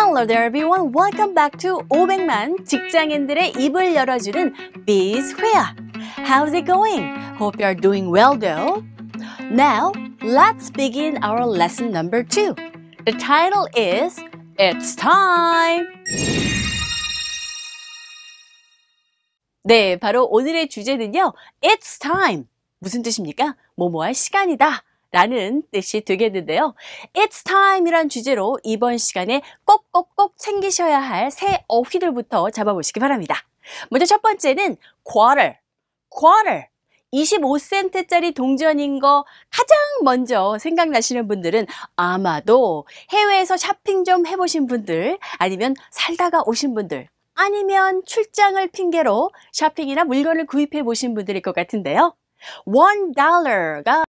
Hello there everyone. Welcome back to 500만 직장인들의 입을 열어주는 Biz 회화. How's it going? Hope you're doing well though. Now, let's begin our lesson number two. The title is It's Time. 네, 바로 오늘의 주제는요. It's time. 무슨 뜻입니까? 뭐뭐 할 시간이다. 라는 뜻이 되겠는데요. It's time이란 주제로 이번 시간에 꼭꼭꼭 챙기셔야 할새 어휘들부터 잡아보시기 바랍니다. 먼저 첫 번째는 quarter. quarter. 25센트짜리 동전인 거 가장 먼저 생각나시는 분들은 아마도 해외에서 쇼핑 좀 해보신 분들 아니면 살다가 오신 분들 아니면 출장을 핑계로 쇼핑이나 물건을 구입해 보신 분들일 것 같은데요. one dollar가